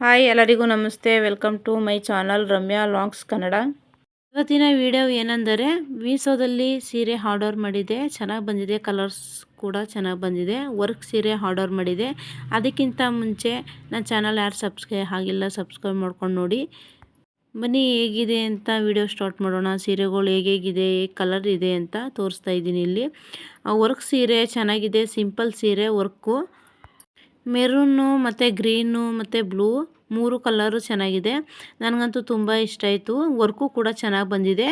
Hi ಎಲ್ಲರಿಗೂ ನಮಸ್ತೆ. Welcome to my channel Ramya ಲಾಂಗ್ಸ್ Kannada ಇವತ್ತಿನ ವಿಡಿಯೋ ಏನೆಂದರೆ ಮೀಸೋದಲ್ಲಿ ಸೀರೆ ಆರ್ಡರ್ ಮಾಡಿದೆ, ಚೆನ್ನಾಗಿ ಬಂದಿದೆ ಕಲರ್ಸ್ ಕೂಡ ಚೆನ್ನಾಗಿ ಬಂದಿದೆ ವರ್ಕ್ ಸೀರೆ ಆರ್ಡರ್ ಮಾಡಿದೆ. ಅದಕ್ಕಿಂತ ಮುಂಚೆ ನನ್ನ ಚಾನಲ್ ಯಾರು ಸಬ್ಸ್ಕ್ರೈಬ್ ಆಗಿಲ್ಲ ಸಬ್ಸ್ಕ್ರೈಬ್ ಮಾಡ್ಕೊಂಡು ನೋಡಿ. ಬನ್ನಿ, ಹೇಗಿದೆ ಅಂತ ವಿಡಿಯೋ ಸ್ಟಾರ್ಟ್ ಮಾಡೋಣ. ಸೀರೆಗಳು ಹೇಗೆ ಹೇಗಿದೆ ಕಲರ್ ಇದೆ ಅಂತ ತೋರಿಸ್ತಾ ಇದ್ದೀನಿ ಇಲ್ಲಿ. ವರ್ಕ್ ಸೀರೆ ಚೆನ್ನಾಗಿದೆ ಸಿಂಪಲ್ ಸೀರೆ ವರ್ಕು ಮೆರೂನು ಮತ್ತು ಗ್ರೀನು ಮತ್ತು ಬ್ಲೂ ಮೂರು ಕಲರು ಚೆನ್ನಾಗಿದೆ. ನನಗಂತೂ ತುಂಬ ಇಷ್ಟ ಆಯಿತು. ವರ್ಕು ಕೂಡ ಚೆನ್ನಾಗಿ ಬಂದಿದೆ.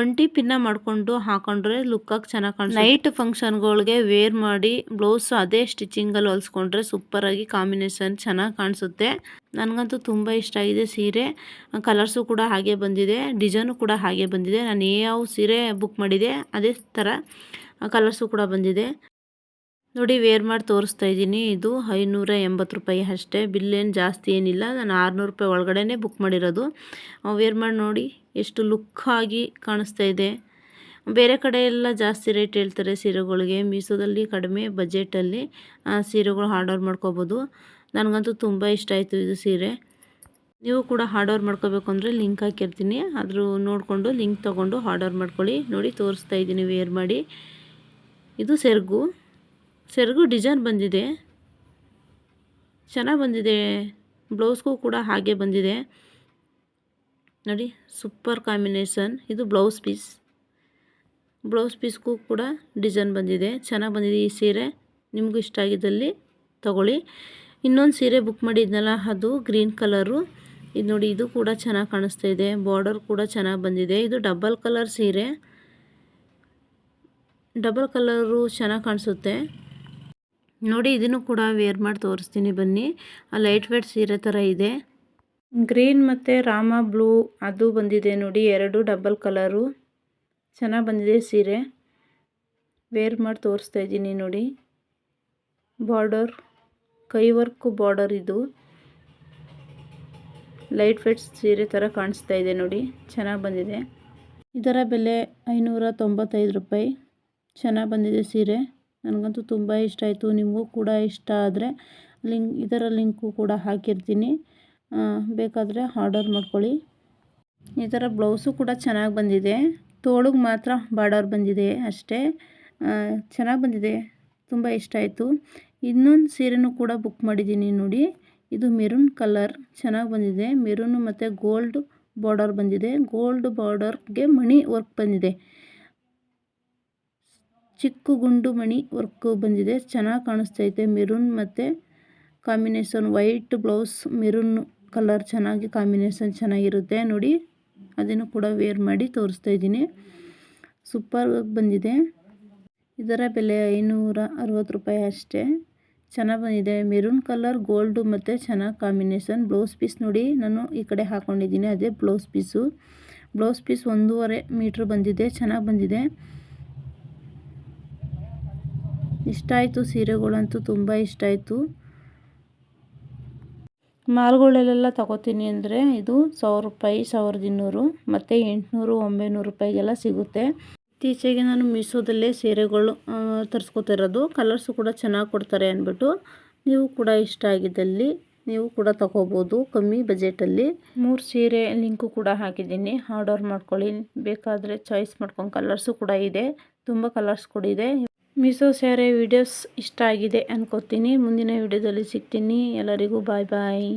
ಒಂಟಿ ಪಿನ್ನ ಮಾಡಿಕೊಂಡು ಹಾಕೊಂಡ್ರೆ ಲುಕ್ಕಾಗಿ ಚೆನ್ನಾಗಿ ಕಾಣಿಸ್ ನೈಟ್ ಫಂಕ್ಷನ್ಗಳಿಗೆ ವೇರ್ ಮಾಡಿ ಬ್ಲೌಸ್ ಅದೇ ಸ್ಟಿಚಿಂಗಲ್ಲಿ ಹೊಲಿಸ್ಕೊಂಡ್ರೆ ಸೂಪರಾಗಿ ಕಾಂಬಿನೇಷನ್ ಚೆನ್ನಾಗಿ ಕಾಣಿಸುತ್ತೆ. ನನಗಂತೂ ತುಂಬ ಇಷ್ಟ ಆಗಿದೆ ಸೀರೆ. ಕಲರ್ಸು ಕೂಡ ಹಾಗೆ ಬಂದಿದೆ. ಡಿಸೈನು ಕೂಡ ಹಾಗೆ ಬಂದಿದೆ. ನಾನು ಯಾವ ಸೀರೆ ಬುಕ್ ಮಾಡಿದೆ, ಅದೇ ಥರ ಕಲರ್ಸು ಕೂಡ ಬಂದಿದೆ. ನೋಡಿ ವೇರ್ ಮಾಡಿ ತೋರಿಸ್ತಾ ಇದ್ದೀನಿ. ಇದು ಐನೂರ ಎಂಬತ್ತು ರೂಪಾಯಿ ಅಷ್ಟೇ. ಬಿಲ್ ಏನು ಜಾಸ್ತಿ ಏನಿಲ್ಲ. ನಾನು ಆರುನೂರು ರೂಪಾಯಿ ಒಳಗಡೆ ಬುಕ್ ಮಾಡಿರೋದು. ವೇರ್ ಮಾಡಿ ನೋಡಿ. ಎಷ್ಟು ಲುಕ್ ಆಗಿ ಕಾಣಿಸ್ತಾ ಇದೆ. ಬೇರೆ ಕಡೆ ಎಲ್ಲ ಜಾಸ್ತಿ ರೇಟ್ ಹೇಳ್ತಾರೆ ಸೀರೆಗಳಿಗೆ. ಮೀಸೋದಲ್ಲಿ ಕಡಿಮೆ ಬಜೆಟಲ್ಲಿ ಸೀರೆಗಳು ಆರ್ಡರ್ ಮಾಡ್ಕೋಬೋದು. ನನಗಂತೂ ತುಂಬ ಇಷ್ಟ ಆಯಿತು ಇದು ಸೀರೆ. ನೀವು ಕೂಡ ಆರ್ಡರ್ ಮಾಡ್ಕೋಬೇಕು ಅಂದರೆ ಲಿಂಕ್ ಹಾಕಿರ್ತೀನಿ. ಅದ್ರ ನೋಡಿಕೊಂಡು ಲಿಂಕ್ ತೊಗೊಂಡು ಆರ್ಡರ್ ಮಾಡ್ಕೊಳ್ಳಿ. ನೋಡಿ, ತೋರಿಸ್ತಾ ಇದ್ದೀನಿ ವೇರ್ ಮಾಡಿ. ಇದು ಸೆರಗು. ಸೆರಗು ಡಿಸೈನ್ ಬಂದಿದೆ. ಚೆನ್ನಾಗಿ ಬಂದಿದೆ. ಬ್ಲೌಸ್ಗೂ ಕೂಡ ಹಾಗೆ ಬಂದಿದೆ. ನೋಡಿ, ಸೂಪರ್ ಕಾಂಬಿನೇಷನ್. ಇದು ಬ್ಲೌಸ್ ಪೀಸ್. ಬ್ಲೌಸ್ ಪೀಸ್ಗೂ ಕೂಡ ಡಿಸೈನ್ ಬಂದಿದೆ. ಚೆನ್ನಾಗಿ ಬಂದಿದೆ ಈ ಸೀರೆ. ನಿಮಗೂ ಇಷ್ಟ ಆಗಿದ್ದಲ್ಲಿ ತಗೊಳ್ಳಿ. ಇನ್ನೊಂದು ಸೀರೆ ಬುಕ್ ಮಾಡಿದ್ನಲ್ಲ, ಅದು ಗ್ರೀನ್ ಕಲರು. ಇದು ನೋಡಿ, ಇದು ಕೂಡ ಚೆನ್ನಾಗಿ ಕಾಣಿಸ್ತಾ ಇದೆ. ಬಾರ್ಡರ್ ಕೂಡ ಚೆನ್ನಾಗಿ ಬಂದಿದೆ. ಇದು ಡಬಲ್ ಕಲರ್ ಸೀರೆ. ಡಬಲ್ ಕಲರು ಚೆನ್ನಾಗಿ ಕಾಣಿಸುತ್ತೆ. ನೋಡಿ ಇದನ್ನು ಕೂಡ ವೇರ್ ಮಾಡಿ ತೋರಿಸ್ತೀನಿ ಬನ್ನಿ. ಆ ಲೈಟ್ ವೇಟ್ ಸೀರೆ ಥರ ಇದೆ. ಗ್ರೀನ್ ಮತ್ತು ರಾಮ ಬ್ಲೂ ಅದು ಬಂದಿದೆ ನೋಡಿ, ಎರಡು ಡಬಲ್ ಕಲರು ಚೆನ್ನಾಗಿ ಬಂದಿದೆ ಸೀರೆ. ವೇರ್ ಮಾಡಿ ತೋರಿಸ್ತಾ ಇದ್ದೀನಿ ನೋಡಿ. ಬಾರ್ಡರ್ ಕೈ ವರ್ಕು ಬಾರ್ಡರ್ ಇದು. ಲೈಟ್ ವೇಟ್ ಸೀರೆ ಥರ ಕಾಣಿಸ್ತಾ ಇದೆ ನೋಡಿ, ಚೆನ್ನಾಗಿ ಬಂದಿದೆ. ಇದರ ಬೆಲೆ ಐನೂರ ತೊಂಬತ್ತೈದು ರೂಪಾಯಿ. ಚೆನ್ನಾಗಿ ಬಂದಿದೆ ಸೀರೆ. ನನಗಂತೂ ತುಂಬ ಇಷ್ಟ ಆಯಿತು, ನಿಮಗೂ ಕೂಡ ಇಷ್ಟ ಆದರೆ ಲಿಂಕ್, ಇದರ ಲಿಂಕು ಕೂಡ ಹಾಕಿರ್ತೀನಿ. ಬೇಕಾದರೆ ಆರ್ಡರ್ ಮಾಡ್ಕೊಳ್ಳಿ. ಈ ಥರ ಬ್ಲೌಸು ಕೂಡ ಚೆನ್ನಾಗಿ ಬಂದಿದೆ. ತೋಳಗೆ ಮಾತ್ರ ಬಾರ್ಡರ್ ಬಂದಿದೆ ಅಷ್ಟೇ. ಚೆನ್ನಾಗಿ ಬಂದಿದೆ. ತುಂಬ ಇಷ್ಟ ಆಯಿತು. ಇನ್ನೊಂದು ಸೀರೆನೂ ಕೂಡ ಬುಕ್ ಮಾಡಿದ್ದೀನಿ ನೋಡಿ. ಇದು ಮೆರೂನ್ ಕಲರ್, ಚೆನ್ನಾಗಿ ಬಂದಿದೆ. ಮೆರೂನು ಮತ್ತು ಗೋಲ್ಡ್ ಬಾರ್ಡರ್ ಬಂದಿದೆ. ಗೋಲ್ಡ್ ಬಾರ್ಡರ್ಗೆ ಮಣಿ ವರ್ಕ್ ಬಂದಿದೆ. ಚಿಕ್ಕ ಗುಂಡು ಮಣಿ ವರ್ಕ್ ಬಂದಿದೆ. ಚೆನ್ನಾಗಿ ಕಾಣಿಸ್ತೈತೆ. ಮೆರೂನ್ ಮತ್ತೆ combination white blouse, maroon colour ಚೆನ್ನಾಗಿ ಕಾಂಬಿನೇಷನ್ ಚೆನ್ನಾಗಿರುತ್ತೆ. ನೋಡಿ, ಅದನ್ನು ಕೂಡ ವೇರ್ ಮಾಡಿ ತೋರಿಸ್ತಾ ಇದ್ದೀನಿ. ಸೂಪರ್ ಬಂದಿದೆ. ಇದರ ಬೆಲೆ ಐನೂರ ಅರವತ್ತು ರೂಪಾಯಿ ಅಷ್ಟೇ. ಚೆನ್ನಾಗಿ ಬಂದಿದೆ. ಮೆರೂನ್ ಕಲರ್, ಗೋಲ್ಡು ಮತ್ತು ಚೆನ್ನಾಗಿ ಕಾಂಬಿನೇಷನ್. ಬ್ಲೌಸ್ ಪೀಸ್ ನೋಡಿ, ನಾನು ಈ ಕಡೆ ಹಾಕ್ಕೊಂಡಿದ್ದೀನಿ ಅದೇ ಬ್ಲೌಸ್ ಪೀಸು. ಬ್ಲೌಸ್ ಪೀಸ್ ಒಂದೂವರೆ ಮೀಟ್ರ್ ಬಂದಿದೆ. ಚೆನ್ನಾಗಿ ಬಂದಿದೆ. ಇಷ್ಟ ಆಯಿತು, ಸೀರೆಗಳಂತೂ ತುಂಬ ಇಷ್ಟ ಆಯಿತು. ಮಾಲ್ಗಳಲ್ಲೆಲ್ಲ ತಗೋತೀನಿ ಅಂದರೆ ಇದು ಸಾವಿರ ರೂಪಾಯಿ, ಸಾವಿರದ ಇನ್ನೂರು, ಮತ್ತು ಎಂಟುನೂರು, ಒಂಬೈನೂರು ರೂಪಾಯಿಗೆಲ್ಲ ಸಿಗುತ್ತೆ. ಇತ್ತೀಚೆಗೆ ನಾನು ಮೀಸೋದಲ್ಲೇ ಸೀರೆಗಳು ತರಿಸ್ಕೊತಿರೋದು. ಕಲರ್ಸು ಕೂಡ ಚೆನ್ನಾಗಿ ಕೊಡ್ತಾರೆ ಅಂದ್ಬಿಟ್ಟು ನೀವು ಕೂಡ ಇಷ್ಟ ಆಗಿದ್ದಲ್ಲಿ ನೀವು ಕೂಡ ತಗೋಬೋದು ಕಮ್ಮಿ ಬಜೆಟಲ್ಲಿ. ಮೂರು ಸೀರೆ ಲಿಂಕು ಕೂಡ ಹಾಕಿದ್ದೀನಿ. ಆರ್ಡರ್ ಮಾಡ್ಕೊಳ್ಳಿ. ಬೇಕಾದರೆ ಚಾಯ್ಸ್ ಮಾಡ್ಕೊಂಡು, ಕಲರ್ಸು ಕೂಡ ಇದೆ. ತುಂಬ ಕಲರ್ಸ್ ಕೂಡ ಇದೆ. ಮೀಸೋ ಸ್ಯಾರಿ ವಿಡಿಯೋಸ್ ಇಷ್ಟ ಆಗಿದೆ ಅಂದ್ಕೋತೀನಿ ಮುಂದಿನ ವಿಡಿಯೋದಲ್ಲಿ ಸಿಗ್ತೀನಿ. ಎಲ್ಲರಿಗೂ ಬಾಯ್ ಬಾಯ್.